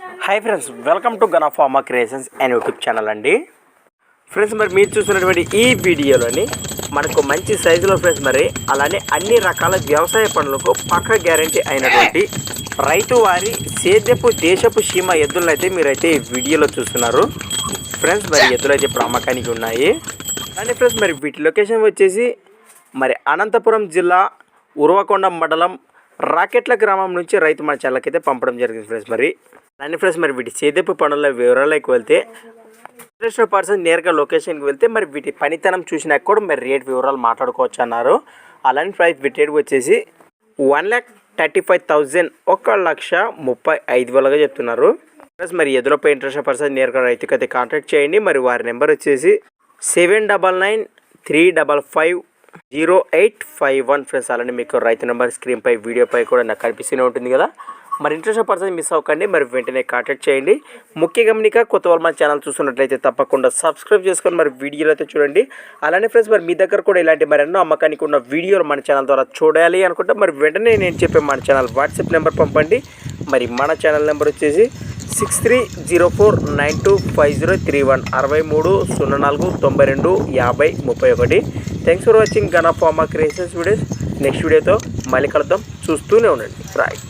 Hi friends welcome to Gana pharma creations and YouTube channel అండి. Friends మరి మీరు చూసినటువంటి ఈ వీడియోలోని మనకు మంచి సైజులో ఫ్రెండ్స్ మరి అలానే అన్ని రకాల వ్యవసాయ పనులకు పక్క గ్యారంటీ అయినటువంటి రైతు వారి సేద్యపు దేశపు సీమ ఎద్దులను అయితే మీరైతే ఈ వీడియోలో చూస్తున్నారు. ఫ్రెండ్స్ మరి ఎద్దులు అయితే ప్రాముఖ్యానికి ఉన్నాయి. అండ్ ఫ్రెండ్స్ మరి వీటి లొకేషన్ వచ్చేసి మరి అనంతపురం జిల్లా ఉరవకొండ మండలం రాకెట్ల గ్రామం నుంచి రైతు మన ఛానల్కి పంపడం జరిగింది ఫ్రెండ్స్ మరి అలానే ఫ్రెండ్స్ మరి వీటి సేద్యపు పనుల వివరాలకు వెళ్తే ఇంటర్నేషనల్ పర్సన్ నేరుగా లొకేషన్కి వెళ్తే మరి వీటి పనితనం చూసినా కూడా మరి రేట్ వివరాలు మాట్లాడుకోవచ్చు అన్నారు. అలాంటి ప్రైస్ వీటి రేట్ వచ్చేసి one lakh thirty five thousand ఒక లక్ష ముప్పై ఐదు వేలుగా చెప్తున్నారు. ప్లస్ మరి ఎదురుపై ఇంట్రెస్ట్ పర్సన్ నేరుగా రైతుకైతే కాంటాక్ట్ చేయండి. మరి వారి నెంబర్ వచ్చేసి seven double nine three double five zero eight five one friends అలానే మీకు రైతు నెంబర్ స్క్రీన్పై వీడియోపై కూడా నాకు కనిపిస్తూనే ఉంటుంది కదా. మరి ఇంట్రెస్ట్ పర్సన్ మిస్ అవ్వకండి మరి వెంటనే కాంటాక్ట్ చేయండి. ముఖ్య గమనిక కొత్త వాళ్ళు మన ఛానల్ చూస్తున్నట్లయితే తప్పకుండా సబ్స్క్రైబ్ చేసుకొని మరి వీడియోలు అయితే చూడండి. అలానే ఫ్రెండ్స్ మరి మీ దగ్గర కూడా ఇలాంటి మరి ఎన్నో అమ్మకానికి ఉన్న వీడియోలు మన ఛానల్ ద్వారా చూడాలి అనుకుంటే మరి వెంటనే నేను చెప్పే మన ఛానల్ వాట్సాప్ నెంబర్ పంపండి. మరి మన ఛానల్ నెంబర్ వచ్చేసి six three zero four nine two five zero three one అరవై మూడు సున్నా నాలుగు తొంభై రెండు యాభై ముప్పై ఒకటి. Thanks for watching Gana pharma creations videos next వీడియోతో మళ్ళీ కలుద్దాం. చూస్తూనే ఉండండి. రైట్